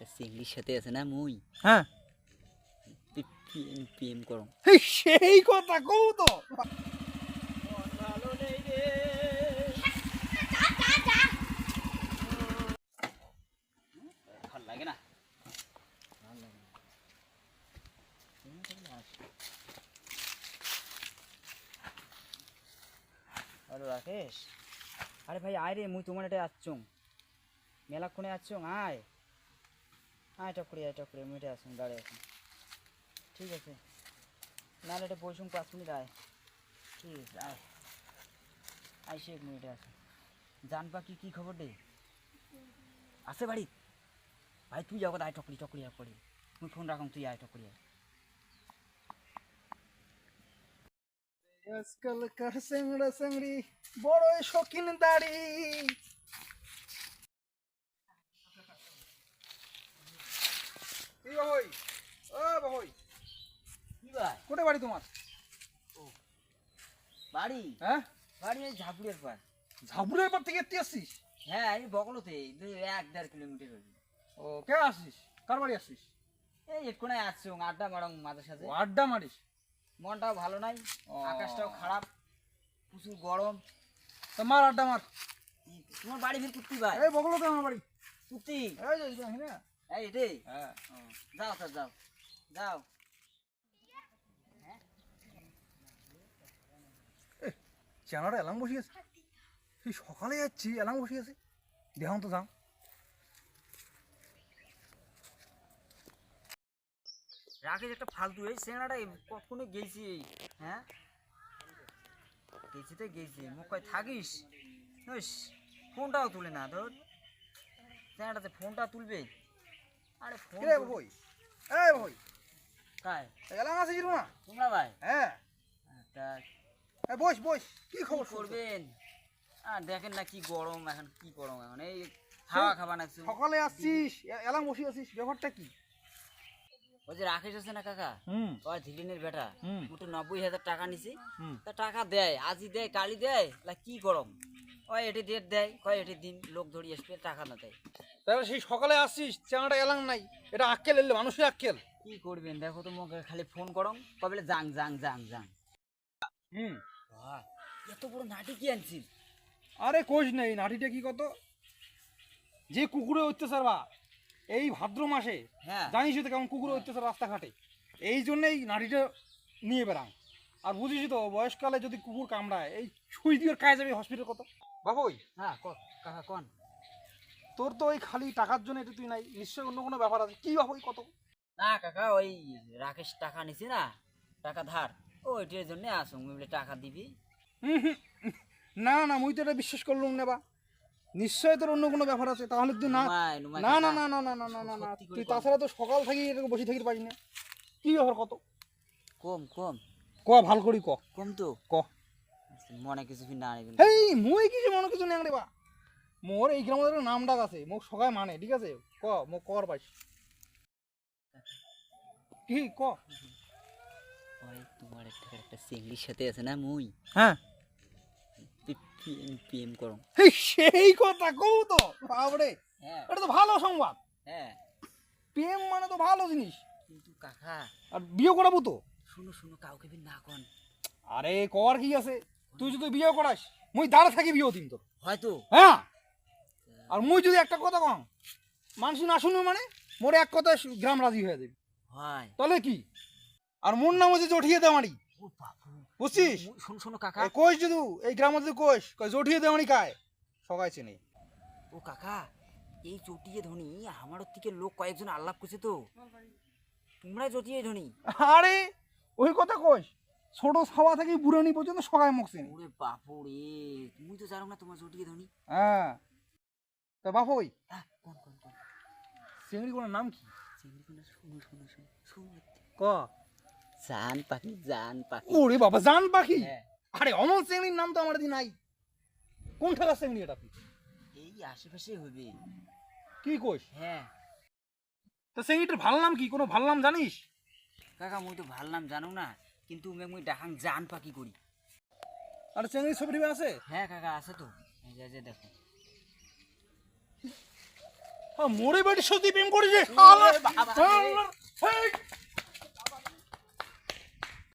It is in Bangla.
একটা চিংড়ির সাথে আছে না মুই? হ্যাঁ। পিএম পিএম করো সেই কথা কও তো। লাগে না। রাকেশ আরে ভাই আয় রে মুই তোমার এটা আসছুং মেলাক্ষণে আসছুং আয়। আয় টকরি আয় টকরি মুই এটা আসুন দাঁড়িয়ে আসুন। ঠিক আছে? নাহলে এটা বসুন পাঁচ মিনিট, আয়। ঠিক আছে, আয়। আয়, সে এক মিনিটে আসুন। জান পাখি কি খবর দে আছে বাড়ি? ভাই, তুই যাও আয় টকরি টকরি আয় করি মুই ফোন রাখুন, তুই আয় টকরি আয়। আজকালকার সেংড়া সেংড়ি, বড়ই শৌখিন দাড়ি। বাবুই ও বাবুই। কি ভাই? কোথায় বাড়ি তোমার? বাড়ি? হ্যাঁ? বাড়ি এই ঝাপুরের পার ঝাপুরের পর থেকে এত্তি আসছিস? হ্যাঁ এই বগলতে এক দেড় কিলোমিটার হবে ও কে আসছিস? কার বাড়ি আসছিস? এই এক্ষুনায় আসছো আড্ডা মারং মাঝে সাথে আড্ডা মারিস? মনটাও ভালো নাই। আকাশটাও খারাপ প্রচুর গরম। তা মার আড্ডা মার। তোমার বাড়ি ফির কুত্তি ভাই? এই বগলতে আমার বাড়ি। কুত্তি? এই যে এই যে, হ্যাঁ। যাও স্যার যাও। যাও। চেনাটা এলাম বসিয়েছে সেই সকালে যাচ্ছি এলাম বসিয়েছে দেখাম তো যাও। রাকেশ একটা ফালতু এই সেনাটা কখনো গেছি হ্যাঁ? গেছি তো গেছি মুখ কয় থাকিস? ফোনটাও তুলে না ধর। সেনাটাতে ফোনটা তুলবে। আরে ফোন কিরে তুলবে- বই? এই বই। কায় এলাম আসিস না তোমরা ভাই? হ্যাঁ। তা এই বস বস কি খবর করবেন? আর দেখেন না কি গরম এখন কি গরম এখন এই খাওয়া খাবা না সকালে আসছিস এলাম বসে আছিস ব্যাপারটা কি? ওই যে রাকেশ আছে না কাকা? হুম। ওই ধিলিনের বেটা। হুম। মোটে নব্বই হাজার টাকা নিছি। তা টাকা দেয় আজই দেয় কালি দেয় কি গরম। ওই এটি ডেট দেয় কয় এটি দিন লোক ধরি আসবে টাকা না দেয়। তাহলে সেই সকালে আসছিস চেনাটা এলাম নাই এটা আক্কেল এলে মানুষের আক্কেল। কি করবেন? দেখো তো মুখে খালি ফোন করম কবে জাং জাং জাং জাং। হুম। এত বড় নাটি কি আনছিস? আরে কোষ নেই নাটিটা কি কত? যে কুকুরে অত্যাচার বা এই ভাদ্র মাসে হ্যাঁ। জানিস তো কেমন কুকুরে অত্যাচার রাস্তাঘাটে? এই জন্যেই নাটিটা নিয়ে বেড়াং আর বুঝিস তো বয়সকালে যদি কুকুর কামড়ায় এই সুই দিয়ে কাজ যাবে হসপিটাল কত? বাবুই? হ্যাঁ ক কাকা কন। তোর তো ওই খালি টাকার জন্য এটা তুই নাই নিশ্চয়ই অন্য কোনো ব্যাপার আছে। কি বাবুই কত? না কাকা ওই রাকেশ টাকা নিছি না টাকা ধার। ওইটার জন্য আসুন বলে টাকা দিবি। না না মুই তো এটা বিশ্বাস করলুম না বা। নিশ্চয়ই তোর অন্য কোনো ব্যাপার আছে তাহলে তুই না না না না না না না না না না। তুই তাছাড়া তো সকাল থেকে এটাকে বসে থাকতে পারিস না। কি ব্যাপার কত? কম কম। ক ভালো করি ক। কম তো। ক। মনে কিছু ফির না এই মুই কিছু মনে কিছু নেই রে বা। মোর এই গ্রামের নাম ডাক আছে মোক সবাই মানে ঠিক আছে? ক মোক কর পাইস কি। ক তোমার একটা একটা সাথে আছে না মুই? হ্যাঁ। পিএম পিএম করো সেই কথা কও তো বাবরে হ্যাঁ। এটা তো ভালো সংবাদ। হ্যাঁ। প্রেম মানে তো ভালো জিনিস। কিন্তু কাকা। আর বিয়ে করাবো তো? শুনো শুনো কাউকে না কন। আরে কর কি আছে? তুই যদি বিয়ে করাস মুই দাঁড়া থাকি বিয়ে দিন তোর। হয়তো। হ্যাঁ? আর মুই যদি একটা কথা কম মানুষ না শুনো মানে মোরে এক কথায় শু- গ্রাম রাজি হয়ে যাবে। তাহলে কি? আর মোর নাম হচ্ছে জঠিয়ে বাপু বুঝছিস? শোনো শোনো কাকা। কইস যদি এই গ্রামে যদি কই জঠিয়ে দেওয়ানি কায়? সবাই চেনে। ও কাকা এই চটিয়ে ধনী আমার থেকে লোক কয়েকজন আল্লাপ করছে তো। তোমরা চটিয়ে ধনী। আরে ওই কথা কইস। ছোট সভা থেকে বুড়ানি পর্যন্ত সবাই মুখ চেনে ওরে বাপু রে তুমি তো জানো না তোমার ধনী হ্যাঁ। তা বাপই আহ, কোন কোন কোন? চিংড়ি কোনার নাম কি? চিংড়ি কোনা শুনো শুনো শুনো শুনো। ক? জান পাখি জান পাখি। ওরে বাবা জান পাখি? হ্যাঁ। আরে অমল চিংড়ির নাম তো আমার দিন নাই। কোন ঠাকার চিংড়ি এটা এই আশেপাশে হবে। কি কইস? হ্যাঁ। তা চিংড়িটার ভালো নাম কি? কোনো ভালো নাম জানিস? কাকা মুই তো ভালো নাম জানো না? কিন্তু মে মুই ডাকাং জান পাকি করি? আর চেঙ্গি ছবি টবি আছে? হ্যাঁ কাকা আছে তো। এই যে- যে দেখো। মোড়ে বাড়ি সত্যি প্রেম করেছে। আল্লাহ, আল্লাহ, হেই,